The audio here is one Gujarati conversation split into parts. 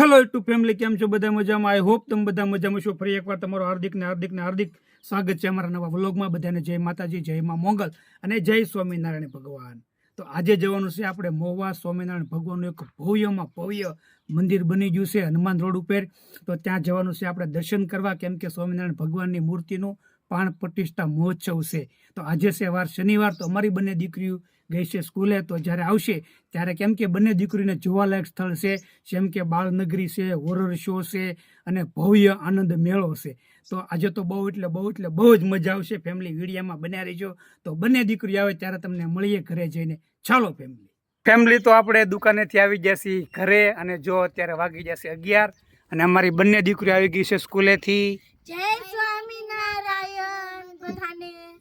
હેલો યુટ્યુબ ફેમિલી કેમ છો? બધા મજામાં? આઈ હોપ તમે બધા મજામાં છો. ફરી એકવાર તમારો હાર્દિક ને હાર્દિક ને હાર્દિક સ્વાગત છે અમારા નવા વ્લોગમાં બધાને જય માતાજી, જય માં મોંગલ અને જય સ્વામિનારાયણ ભગવાન. તો આજે જવાનું છે આપણે મહુવા સ્વામિનારાયણ ભગવાનનું એક ભવ્યમાં ભવ્ય મંદિર બની ગયું છે, હનુમાન રોડ ઉપર. તો ત્યાં જવાનું છે આપણે દર્શન કરવા, કેમ કે સ્વામિનારાયણ ભગવાનની મૂર્તિનું પાણ પ્રતિષ્ઠા મહોત્સવ છે. તો આજે છે વાર શનિવાર, તો અમારી બંને દીકરીઓ ગઈ છે સ્કૂલે તો જ્યારે આવશે ત્યારે કેમ કે બંને દીકરીને જોવાલાયક સ્થળ છે જેમ કે બાળનગરી છે હોરર શો છે અને ભવ્ય આનંદ મેળો છે. તો આજે તો બહુ એટલે બહુ એટલે બહુ જ મજા આવશે ફેમિલી વિડીયામાં બન્યા રહીજો. તો બંને દીકરી આવે ત્યારે તમને મળીએ ઘરે જઈને. ચાલો ફેમિલી ફેમિલી તો આપણે દુકાનેથી આવી ગયા છીએ ઘરે અને જો અત્યારે વાગી જશે અગિયાર અને અમારી બંને દીકરીઓ આવી ગઈ છે સ્કૂલેથી. જય સ્વામિનારાયણ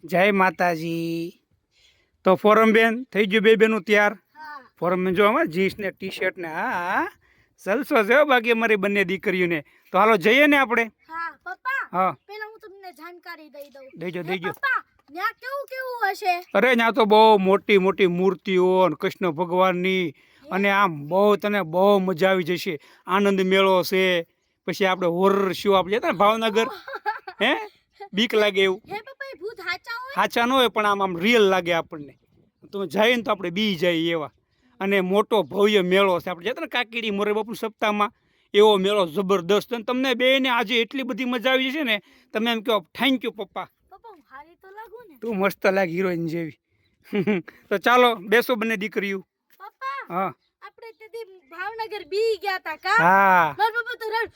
જય માતાજી. તો ફોરમ બેન થઈ ગયું બે બેનું તૈયાર? ફોરમ બેન જો આમાં જીન્સ ને ટી શર્ટ ને હા જલસો છે બાકી અમારી બંને દીકરીઓને. તો હાલો જઈએ ને આપણે? હા પેલા હું તમને જાણકારી દઈ દઉં. દેજો દેજો કેવું કેવું હશે? અરે ત્યાં તો બહુ મોટી મોટી મૂર્તિઓ કૃષ્ણ ભગવાનની અને આમ બહુ તને બહુ મજા આવી જશે. આનંદ મેળો છે પછી આપણે હોરર શો આપણે જતા ભાવનગર. હે? બીક લાગે એવું. હાચા હોય? ન હોય પણ આમ આમ રિયલ લાગે આપણને. તમે જઈએ ને તો આપણે બી જાય એવા. અને મોટો ભવ્ય મેળો છે. આપણે જતા ને કાકીડી મોરે બાપુ સપ્તાહમાં એવો મેળો જબરદસ્ત. અને તમને બેને આજે એટલી બધી મજા આવી છે ને તમે એમ કહો થેન્ક યુ પપ્પા. તો ને? તું મસ્ત લાગ હિરોઈન જેવી. તો ચાલો બેસો બંને દીકરીઓ. હા. આપણે તે ભાવનગર બી ગયા તા કા? હા. મારા પપ્પા તો રડ.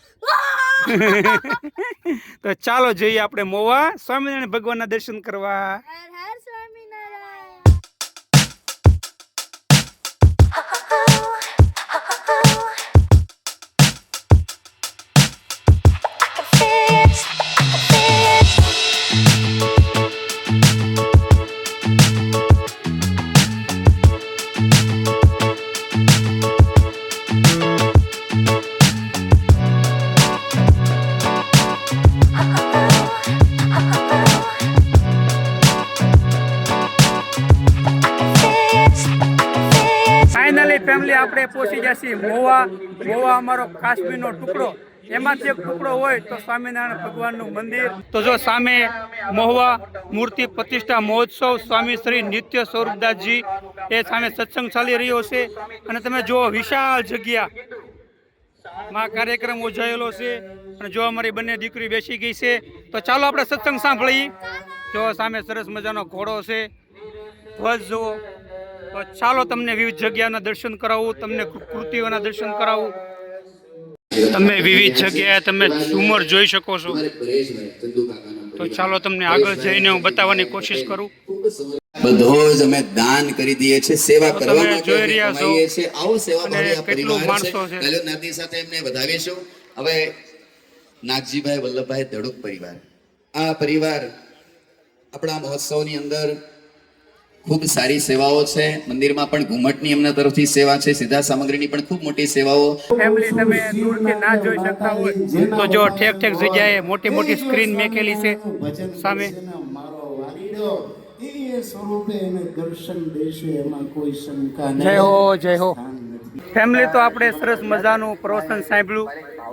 તો ચાલો જઈએ આપણે મોવા. સ્વામિનારાયણ ભગવાનના દર્શન કરવા. હર હર આપણે પહોંચી મોવા મોવા અમારો કાશ્મીરનો ટુકડો. એમાંથી એક ટુકડો હોય તો સ્વામિનારાયણ ભગવાનનું મંદિર. તો જો સામે મહુવા મૂર્તિ પ્રતિષ્ઠા મહોત્સવ સ્વામી શ્રી નિત્ય સ્વરૂપદાસજી એ સામે સત્સંગ ચાલી રહ્યો છે. અને તમે જુઓ, વિશાળ જગ્યા. માં કાર્યક્રમ યોજાયેલો છે. અને જો અમારી બંને દીકરી બેસી ગઈ છે, તો ચાલો આપણે સત્સંગ સાંભળીએ. જો સામે સરસ મજાનો ઘોડો છે. ધ્વજ જુઓ. તો ચાલો તમને વિવિધ જગ્યાના દર્શન કરાવું તમને કૃતિઓના દર્શન કરાવું. તમે વિવિધ જગ્યાએ તમે ઝુમર જોઈ શકો છો. તો ચાલો તમને આગળ જઈને હું બતાવવાની કોશિશ કરું. બધો જ અમે દાન કરી દઈએ છીએ સેવા કરવા માટે છો. કમાઈએ છીએ. આવો સેવા ભાવી આ પરિવાર માણસો છે. છે પહેલો નાતી સાથે એમને વધાવીશું હવે નાગજીભાઈ વલ્લભભાઈ ધડુક પરિવાર. આ પરિવાર આપણા મહોત્સવની અંદર ખૂબ સારી સેવાઓ છે. મંદિરમાં પણ ઘુમટની એમના તરફથી સેવા છે. સીધા સામગ્રીની પણ ખૂબ મોટી સેવાઓ. ફેમિલી તમે દૂરથી ના જોઈ શકતા હોય તો જો ઠેક ઠેક જગ્યાએ મોટી મોટી સ્ક્રીન મેકેલી છે સામે. મારો વાલીડો એ સ્વરૂપે એને દર્શન દેશે એમાં કોઈ શંકા જય હો જય હો. ફેમિલી તો આપણે સરસ મજાનું પ્રવચન સાંભળ્યું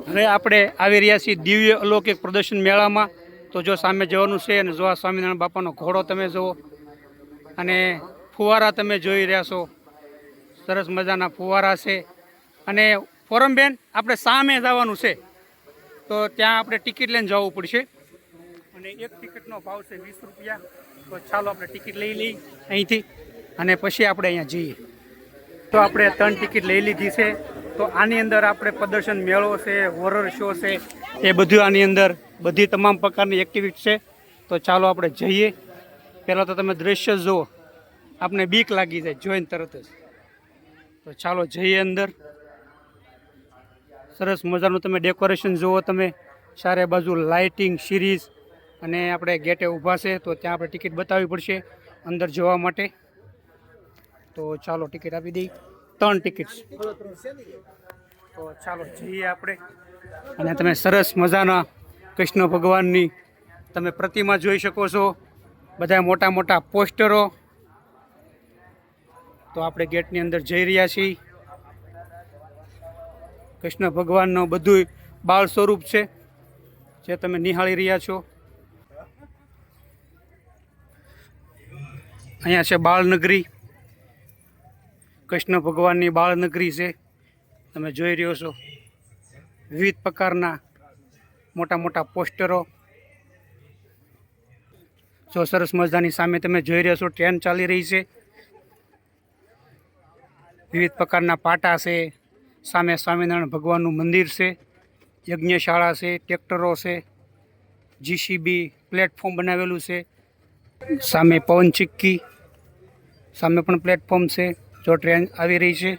અને આપણે આવી રહ્યા છીએ દિવ્ય અલૌકિક પ્રદર્શન મેળામાં. તો જો સામે જવાનું છે અને જો આ સ્વામિનારાયણ બાપાનો ઘોડો તમે જુઓ. અને ફુવારા તમે જોઈ રહ્યા છો. સરસ મજાના ફુવારા છે. અને ફોરમબેન, આપણે સામે જવાનું છે. તો ત્યાં આપણે ટિકિટ લઈને જવું પડશે. અને એક ટિકિટનો ભાવ છે વીસ રૂપિયા. તો ચાલો આપણે ટિકિટ લઈ લઈ અહીંથી. અને પછી આપણે અહીંયા જઈએ. તો આપણે ત્રણ ટિકિટ લઈ લીધી છે. તો આની અંદર આપણે પ્રદર્શન મેળો છે હોરર શો છે, એ બધું આની અંદર બધી તમામ પ્રકારની એક્ટિવિટી છે. તો ચાલો આપણે જઈએ. પહેલાં તો તમે દ્રશ્ય જુઓ. આપણે બીક લાગી જાય, જોઈને તરત જ. તો ચાલો જઈએ અંદર. સરસ મજાનું તમે ડેકોરેશન જુઓ તમે. ચારે બાજુ લાઇટિંગ, સિરીઝ અને આપણે ગેટે ઊભા છે, તો ત્યાં આપણે ટિકિટ બતાવવી પડશે અંદર જવા માટે. તો ચાલો ટિકિટ આપી દઈ ત્રણ ટિકિટ તો ચાલો જઈએ આપણે. અને તમે સરસ મજાના કૃષ્ણ ભગવાનની તમે પ્રતિમા જોઈ શકો છો. બધા મોટા મોટા પોસ્ટરો. તો આપણે ગેટની અંદર જઈ રહ્યા છીએ. કૃષ્ણ ભગવાનનું બધું બાળ સ્વરૂપ છે, જે તમે નિહાળી રહ્યા છો. અહીંયા છે બાળનગરી કૃષ્ણ ભગવાનની બાળનગરી છે. તમે જોઈ રહ્યો છો વિવિધ પ્રકારના મોટા મોટા પોસ્ટરો. જો સરસ મજાની સામે તમે જોઈ રહ્યા છો, ટ્રેન ચાલી રહી છે. વિવિધ પ્રકારના પાટા છે. સામે સ્વામિનારાયણ ભગવાનનું મંદિર છે. યજ્ઞશાળા છે, ટ્રેક્ટરો છે. જીસીબી પ્લેટફોર્મ બનાવેલું છે. સામે પવન ચિક્કી, સામે પણ પ્લેટફોર્મ છે, જો ટ્રેન આવી રહી છે.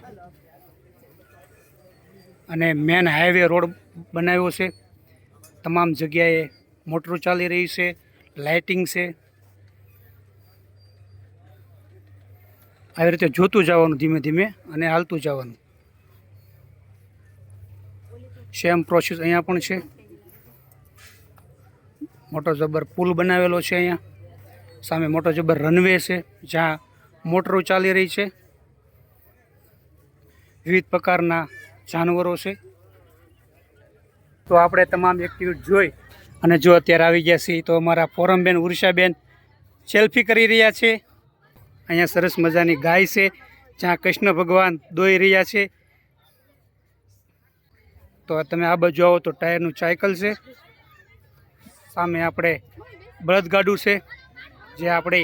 અને મેન હાઈવે રોડ બનાવ્યો છે. તમામ જગ્યાએ મોટરો ચાલી રહી છે. લાઇટિંગ છે. આવી રીતે જોતું જવાનું ધીમે ધીમે અને હાલતું જવાનું. સેમ પ્રોસેસ અહીંયા પણ છે. મોટો જબર પુલ બનાવેલો છે અહીંયા. સામે મોટો જબર રનવે છે, જ્યાં મોટરો ચાલી રહી છે. વિવિધ પ્રકારના જાનવરો છે. તો આપણે તમામ એક્ટિવિટી જોઈ અને જો અત્યારે આવી ગયા છીએ તો અમારા ફોરમબેન ઉર્ષાબેન સેલ્ફી કરી રહ્યા છે. અહીંયા સરસ મજાની ગાય છે, જ્યાં કૃષ્ણ ભગવાન દોઈ રહ્યા છે. તો તમે આ બાજુ આવો તો ટાયરનું સાયકલ છે. સામે આપણે બળદગાડું છે, જે આપણે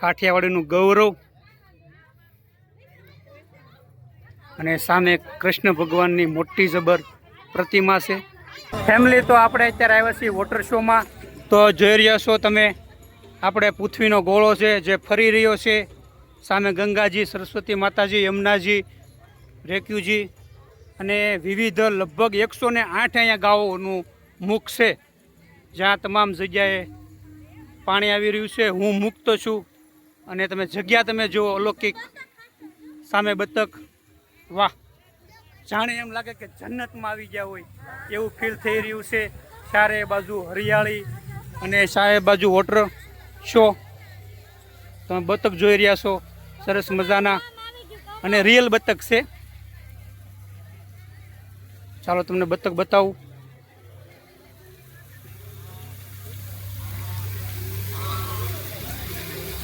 કાઠિયાવાડીનું ગૌરવ. અને સામે કૃષ્ણ ભગવાનની મોટી જબર પ્રતિમા છે. ફેમિલી તો આપણે અત્યારે આવ્યા છીએ વોટર શોમાં તો જોઈ રહ્યા છો તમે આપણે પૃથ્વીનો ગોળો છે, જે ફરી રહ્યો છે. સામે ગંગાજી, સરસ્વતી માતાજી, યમુનાજી, રેક્યુજી અને વિવિધ લગભગ એકસો ને આઠ અહીંયા ગાઓનું મુખ છે. જ્યાં તમામ જગ્યાએ પાણી આવી રહ્યું છે. હું મુક્ત છું અને તમે જગ્યા તમે જુઓ, અલૌકિક સામે બતક. વાહ! જાણે એમ લાગે કે જન્નતમાં આવી ગયા હોય એવું ફીલ થઈ રહ્યું છે. ચારે બાજુ હરિયાળી અને ચારે બાજુ વોટર શો તમે બતક જોઈ રહ્યા છો? સરસ મજાના. અને રિયલ બતક છે. ચાલો તમને બતક બતાવું.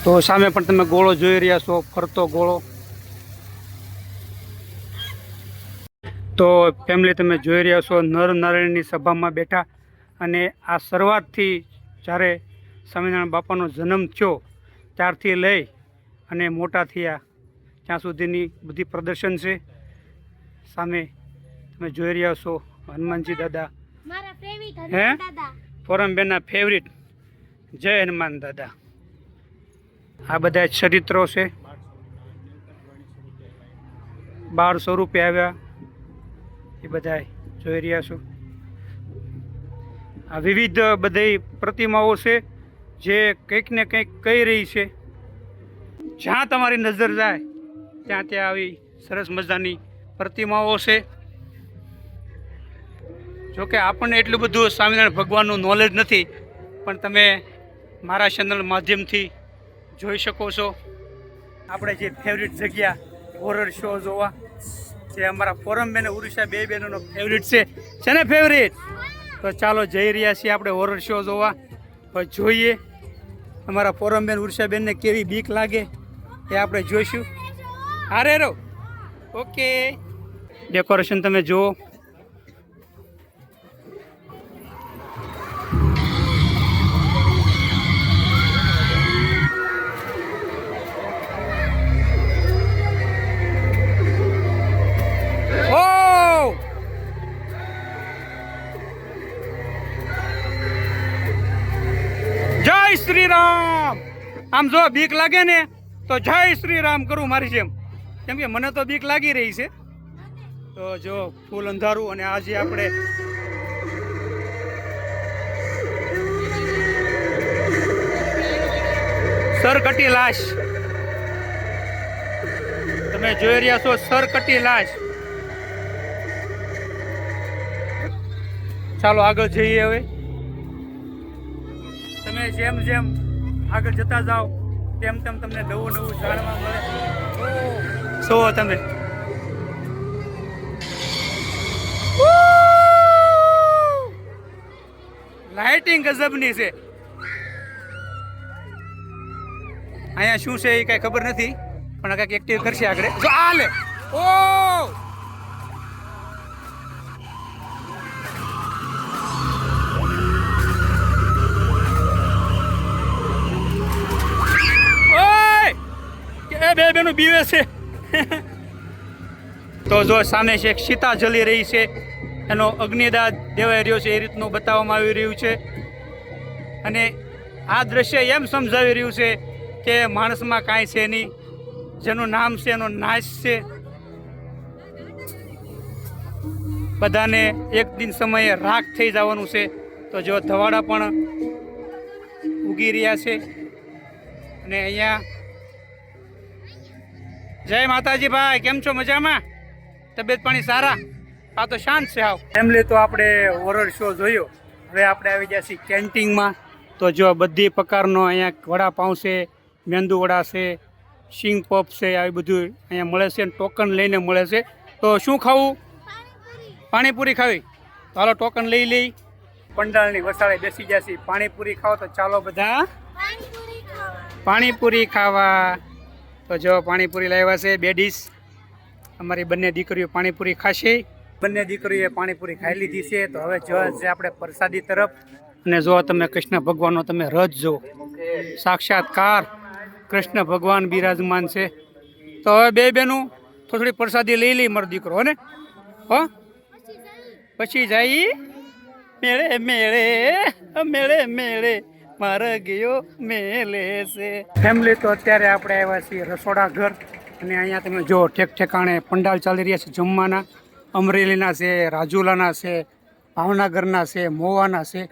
તો સામે પણ તમે ગોળો જોઈ રહ્યા છો, ફરતો ગોળો. તો ફેમિલી તમે જોઈ રહ્યા છો, નર નારાયણની સભામાં બેઠા. અને આ શરૂઆતથી જ્યારે સ્વામિનારાયણ બાપાનો જન્મ થયો ત્યારથી લઈ અને મોટા થયા. ત્યાં સુધીની બધી પ્રદર્શન છે. સામે તમે જોઈ રહ્યા છો હનુમાનજી દાદા. હે? ફોરમબેનના ફેવરિટ જય હનુમાન દાદા. આ બધા ચરિત્રો છે. બાળ સ્વરૂપે આવ્યા. એ બધા જોઈ રહ્યા છો. આ વિવિધ બધી પ્રતિમાઓ છે. જે કંઈક ને કંઈક કહી રહી છે. જ્યાં તમારી નજર જાય, ત્યાં ત્યાં આવી સરસ મજાની પ્રતિમાઓ છે. જોકે આપણને એટલું બધું સ્વામિનારાયણ ભગવાનનું નોલેજ નથી, પણ તમે મારા ચેનલ માધ્યમથી જોઈ શકો છો. આપણે જે ફેવરિટ જગ્યા હોરર શો જોવા, જે અમારા ફોરમ બેન ઉડીસા બે બહેનોનો ફેવરિટ છે. છે ને ફેવરિટ તો ચાલો જઈ રહ્યા છીએ આપણે હોરર શો જોવા. જોઈએ અમારા ફોરમ બેન ઉડીસા કેવી બીક લાગે એ આપણે જોઈશું. હારે રહો. ઓકે. ડેકોરેશન તમે જુઓ. આમ જો બીક લાગે ને, તો જય શ્રી રામ કરું મારી જેમ. કેમ કે મને તો બીક લાગી રહી છે. તો જો ફૂલ અંધારું અને આજે આપણે સરકટી લાશ. તમે જોઈ રહ્યા છો સરકટી લાશ. ચાલો આગળ જઈએ હવે. તમે જેમ જેમ આગળ જતા જાઓ. તેમ તેમ તમને નવું નવું જાણવા મળે. સો તમે. લાઇટિંગ ગજબની છે. અહીંયા શું છે એ કાંઈ ખબર નથી, પણ કાંઈક એક્ટિવ કરશે આગળ. જો આ ઓ! બેનું બીવે છે. તો જો સામે છે એક સીતા જલી રહી છે. એનો અગ્નિદાહ દેવાઈ રહ્યો છે એ રીતનું બતાવવામાં આવી રહ્યું છે. અને આ દ્રશ્ય એમ સમજાવી રહ્યું છે કે માણસમાં કાંઈ છે નહીં. જેનું નામ છે, એનો નાશ છે. બધાને એક દિન સમયે રાખ થઈ જવાનું છે. તો જો ધવાડા પણ ઉગી રહ્યા છે. અને અહીંયા જય માતાજી ભાઈ કેમ છો મજામાં? તબિયત પાણી સારા? આ તો શાંત છે આવ. ફેમિલી તો આપણે હોરર શો જોયો. હવે આપણે આવી ગયા છીએ કેન્ટીનમાં તો જો બધી પ્રકારનો અહીંયા વડાપાઉં છે મેંદુ વડા છે સિંગ પોપ છે આવી બધું અહીંયા મળે છે અને ટોકન લઈને મળે છે. તો શું ખાવું? પાણીપુરી ખાવી. તો હાલો ટોકન લઈ લઈ. પંડાળની વસાળે બેસી જશે પાણીપુરી ખાઓ તો ચાલો બધા. પાણીપુરી ખાવા. તો જો પાણીપુરી લાવ્યા છે, બે ડીશ. અમારી બંને દીકરીઓ પાણીપુરી ખાશે. બંને દીકરીઓએ પાણીપુરી ખાઈ લીધી છે. તો હવે જો છે આપણે પ્રસાદી તરફ. અને જો તમે કૃષ્ણ ભગવાનનો તમે રથ જો. સાક્ષાત્કાર કૃષ્ણ ભગવાન બિરાજમાન છે. તો હવે બે બેનું થોડી પ્રસાદી લઈ લઈ મારો દીકરો ને? હો? પછી જાય. મેળે મેળે મેળે મેળે. મારા ગયો મેલે છે ફેમિલી તો અત્યારે આપણે આવ્યા છીએ રસોડા ઘર. અને અહીંયા તમે જો ઠેક ઠેકાણે પંડાલ ચાલી રહ્યા છે જમવાના. અમરેલીના છે, રાજુલાના છે, ભાવનગરના છે, મોવાના છે.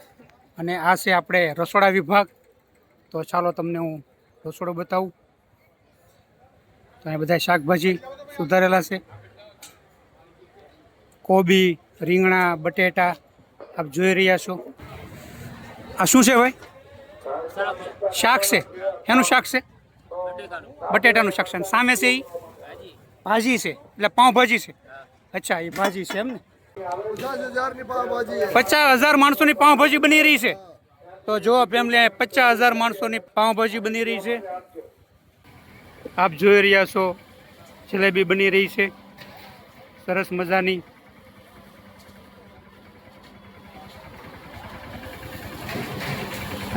અને આ છે આપણે રસોડા વિભાગ. તો ચાલો તમને હું રસોડો બતાવું. તો અહીંયા બધા શાકભાજી સુધારેલા છે. કોબી, રીંગણા, બટેટા, આપ જોઈ રહ્યા છો. આ શું છે ભાઈ? શાક છે? એનું શાક છે? બટેટાનું શાક છે. સામે છે એ ભાજી છે. એટલે પાઉંભાજી છે. અચ્છા એ ભાજી છે એમ ને? પચાસ હજાર માણસોની પાઉંભાજી બની રહી છે. તો જો ફેમિલી પચાસ હજાર માણસોની પાઉંભાજી બની રહી છે. આપ જોઈ રહ્યા છો, જલેબી બની રહી છે. સરસ મજાની.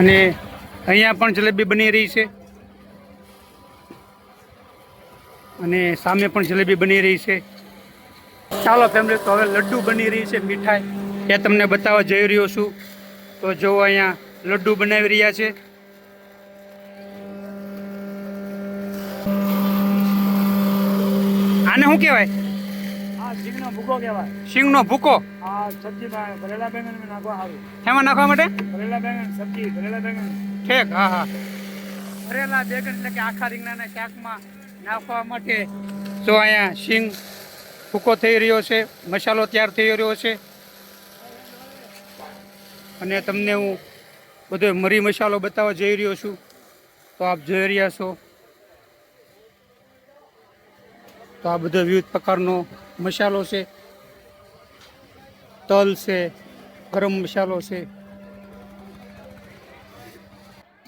અને અહીંયા પણ જલેબી બની રહી છે. અને સામે પણ જલેબી બની રહી છે. ચાલો ફેમિલી તો હવે લડ્ડુ બની રહી છે મીઠાઈ. એ તમને બતાવવા જઈ રહ્યો છું. તો જો અહીંયા લડ્ડુ બનાવી રહ્યા છે. આને શું કહેવાય? ભૂકો કહેવાય. સિંગનો ભૂકો? આ સબ્જીમાં ભરેલા બેંગન નાખવા સારું એમાં નાખવા માટે? ભરેલા બેંગન સબ્જી ભરેલા બેંગન. ઠીક હા હા. ભરેલા બેગન એટલે કે આખા રીંગણાના શાકમાં નાખવા માટે. જો અહીંયા સિંગ ભૂકો થઈ રહ્યો છે મસાલો તૈયાર થઈ રહ્યો છે. અને તમને હું બધો મરી મસાલો બતાવવા જઈ રહ્યો છું. તો આપ જોઈ રહ્યા છો. તો આ બધો વિવિધ પ્રકારનો મસાલો છે. તલ છે, ગરમ મસાલો છે.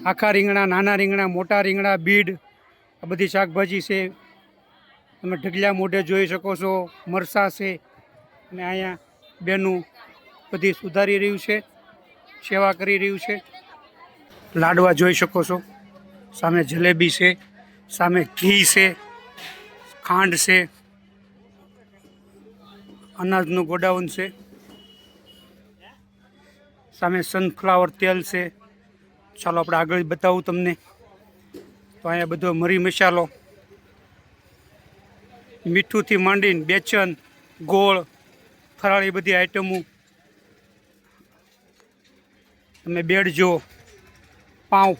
આખા રીંગણા, નાના રીંગણા, મોટા રીંગણા, બીડ, આ બધી શાકભાજી છે. તમે ઢગલા મોઢે જોઈ શકો છો, મરસા છે અને અહીંયા બેનું બધી સુધારી રહ્યું છે, સેવા કરી રહ્યું છે. લાડવા જોઈ શકો છો. સામે જલેબી છે, સામે ઘી છે. ખાંડ છે, અનાજનું ગોડાઉન છે, સામે સનફ્લાવર તેલ છે. ચાલો આપણે આગળ બતાવું તમને. તો અહીંયા બધો મરી મસાલો, મીઠુંથી માંડીને બેચન ગોળ, ફરાળી બધી આઈટમો. તમે બેડ જો પાઉં.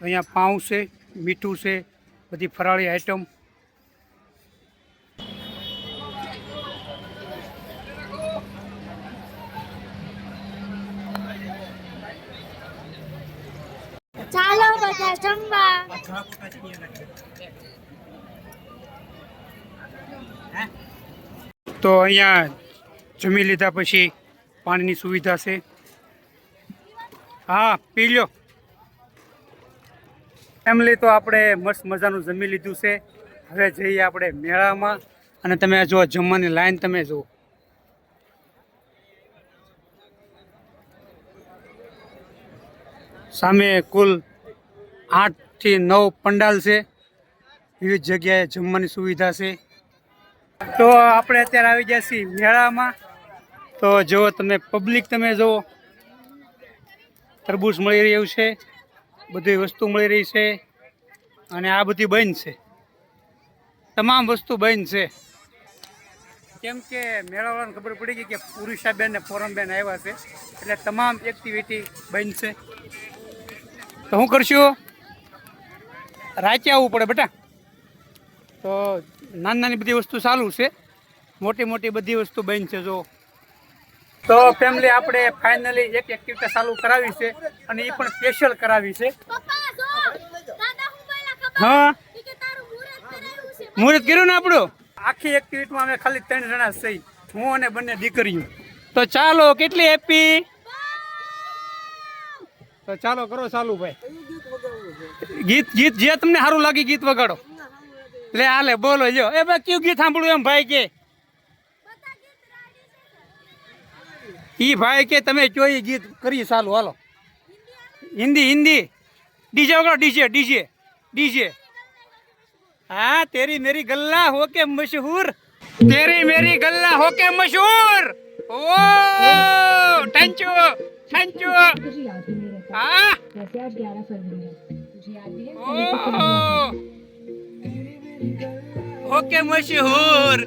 અહીંયા પાઉં છે, મીઠું છે, બધી ફરાળી આઈટમ. જમવા. તો અહીંયા જમી લીધા પછી પાણીની સુવિધા છે. હા, પી લ્યો. ફેમિલી તો આપણે મસ્ત મજાનું જમી લીધું છે. હવે જઈએ આપણે મેળામાં. અને તમે જો જમવાની લાઈન તમે જુઓ. સામે કુલ આઠથી નવ પંડાલ છે. વિવિધ જગ્યાએ જમવાની સુવિધા છે. તો આપણે અત્યારે આવી ગયા છીએ મેળામાં. તો જો તમે પબ્લિક તમે જુઓ તરબૂચ મળી રહ્યું છે, બધી વસ્તુ મળી રહી છે, અને આ બધી બંધ છે. તમામ વસ્તુ બંધ છે. કેમ કે મેળાવાળાને ખબર પડી ગઈ કે પુરુષાબેન ને ફોરમબેન આવ્યા છે. એટલે તમામ એક્ટિવિટી બંધ છે. તો શું કરશું? રાતે આવવું પડે બેટા. તો નાની નાની બધી વસ્તુ ચાલુ છે. મોટી મોટી બધી વસ્તુ બંધ છે જો. તો ફેમિલી આપણે ફાઇનલી એક એક્ટિવિટી ચાલુ કરાવી છે અને એ પણ સ્પેશિયલ કરાવી છે. પપ્પા જો દાદા હું મુહૂર્ત કર્યું ને આપણું? આખી એક્ટિવિટીમાં અમે ખાલી ત્રણ જણા થઈ હું અને બંને દીકરીઓ. તો ચાલો કેટલી હેપી તો ચાલો કરો ચાલુ ભાઈ. ગીત ગીત જે તમને સારું લાગે ગીત વગાડો. લે, હાલે, બોલો, જો. એ ભાઈ કયું ગીત સાંભળ્યું એમ, ભાઈ કે? ઈ ભાઈ કે, તમે કયો ગીત કરી સારું હાલો. હિન્દી હિન્દી. ડીજે વગાડો, ડીજે ડીજે ડીજે. હા, તેરી મેરી ગલ્લા હો કે મશહૂર. તેરી મેરી ગલ્લા હો કે મશહૂર. ઓ ટંચો ટંચો હા. ओ हो के मशहूर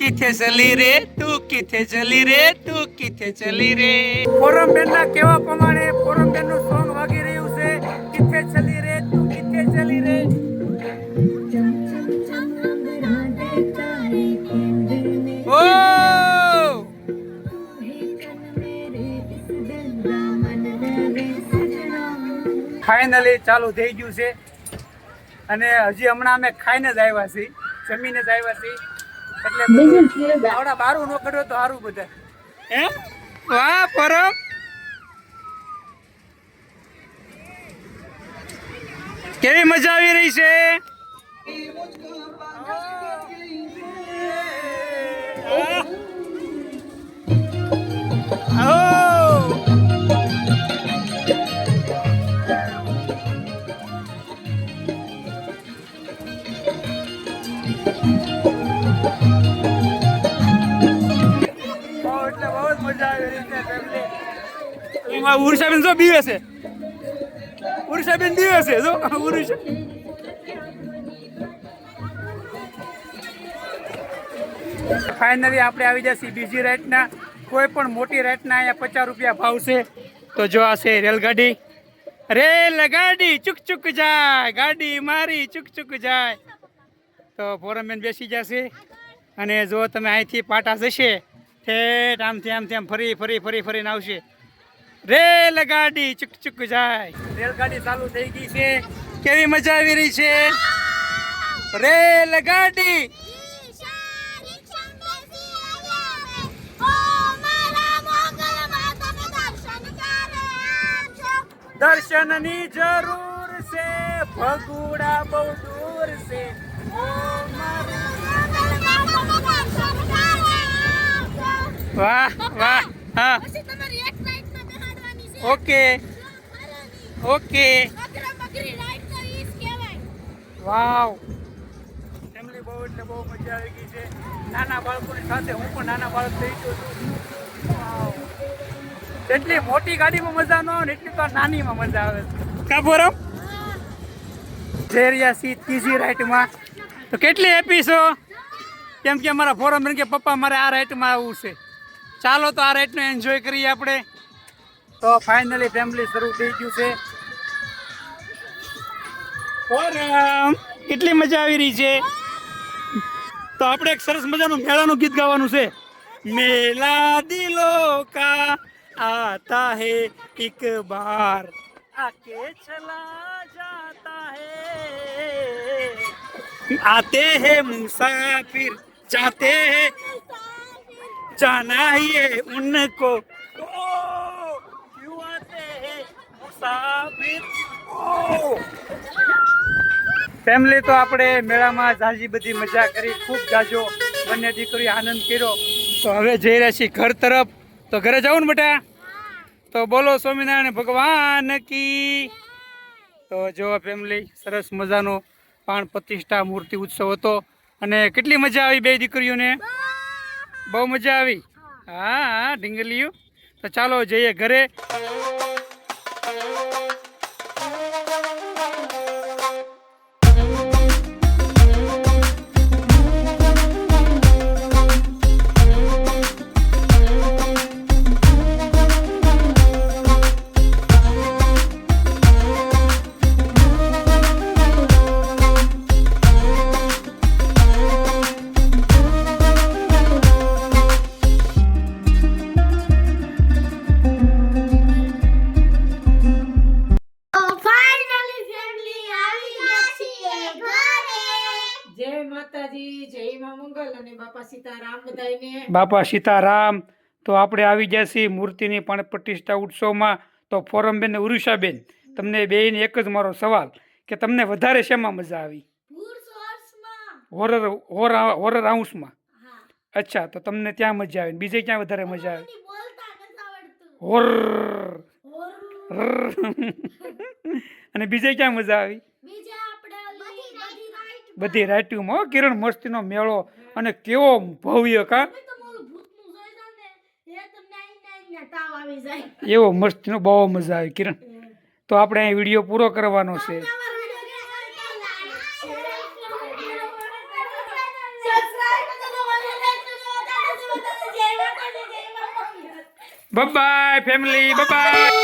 किथे चली रे તું કિથે ચલી રે તું કિથે ચલી રે ફોરમ બેન ના કેવા પ્રમાણે ફોરમ બેન નું સોંગ વાગી રહ્યું છે કિથે ચલી રે તું કિથે ચલી રે ફાઇનલી ચાલુ થઈ ગયું છે. અને હજી હમણાં અમે ખાઈને જ આવ્યા છીએ. જમીને જ આવ્યા છીએ. એટલે આવડા બારું નો કર્યો તો સારું બધા. હે? વાહ પરમ. કેવી મજા આવી રહી છે? આવો. ઉર્ષાબેન જો બીવે છે ઉર્ષાબેન બીવે છે જો. ઉર્ષા ફાઇનલી આપણે આવી જશે બીજી રાઈટના. કોઈ પણ મોટી રાઈટના અહીંયા પચાસ રૂપિયા ભાવ છે. તો જો આ છે રેલગાડી. રેલ ગાડી ચૂક ચુક જાય. ગાડી મારી, ચૂક ચૂક જાય. તો ફોરમેન બેસી જશે. અને જો તમે અહીંથી પાટા જશે, ઠેઠ આમથી આમથી આમ ફરી ફરી ફરી, ફરીને આવશે. રેલગાડી ચુક ચુક જાય. રેલગાડી ચાલુ થઈ ગઈ છે. કેવી મજા આવી રહી છે? રેલગાડી. દર્શનની જરૂર છે. ભગુડા બહુ દૂર છે. વાહ વાહ હા. ઓકે. ઓકે. વાવ. ફેમિલી બહુ એટલે બહુ મજા આવી ગઈ છે. નાના બાળકોની સાથે હું પણ નાના બાળક થઈ ગયો છું. વાવ. જેટલી મોટી ગાડીમાં મજા ન આવે ને એટલી તો નાનીમાં મજા આવે છે. કા બોરમ જઈ રહ્યા છીએ ત્રીજી રાઈટમાં. તો કેટલી હેપી છો કેમ કે અમારા ફોરમ કે પપ્પા મારે આ રાઈટમાં આવવું છે. ચાલો તો આ રાઈટનો એન્જોય કરીએ આપણે તો ફાઇનલી ફેમિલી શરૂ થઈ ગયું છે ફોરમ કેટલી મજા આવી રહી છે તો આપણે એક સરસ મજાનું મેળાનું ગીત ગાવાનું છે મેલા દિલો કા આતા હે એક બાર આકે ચલા જાતા હે आते हैं मुसाफिर जाते हैं जाना ही है उनको ओ મુસાફિર ફેમિલી તો આપણે મેળામાં ઝાઝી બધી મજા કરી ખૂબ જાજો બંને દીકરી આનંદ કર્યો તો હવે જઈ રહ્યા છીએ ઘર તરફ તો ઘરે જવું ને બેટા તો બોલો સ્વામિનારાયણ ભગવાન કી તો જો ફેમિલી સરસ મજાનો પાણ પ્રતિષ્ઠા મૂર્તિ ઉત્સવ હતો અને કેટલી મજા આવી બે દીકરીઓને બહુ મજા આવી. હા હા ઢીંગલીયું. તો ચાલો જઈએ ઘરે. બાપા સીતારામ તો આપણે આવી ગયા છીએ મૂર્તિની પણ પ્રતિષ્ઠા ઉત્સવમાં. તો ફોરમબેન ને ઉરુષાબેન તમને બેન એક જ મારો સવાલ કે તમને વધારે શેમાં મજા આવી? હોરર હોરર હોરર હાઉસમાં? અચ્છા તો તમને ત્યાં મજા આવી બીજે ક્યાં વધારે મજા આવી? હોર અને બીજે ક્યાં મજા આવી? બીજા આપણે ઓલી બધી હો, કિરણ મસ્તીનો મેળો અને કેવો ભવ્ય કા તમે તો મોલું ભૂતનું જોઈ જાવ ને એ તમને આઈને આઈને તાવ આવી જાય એવો મસ્તીનો બહુ મજા આવી કિરણ. તો આપણે અહીં વીડિયો પૂરો કરવાનો છે. By family by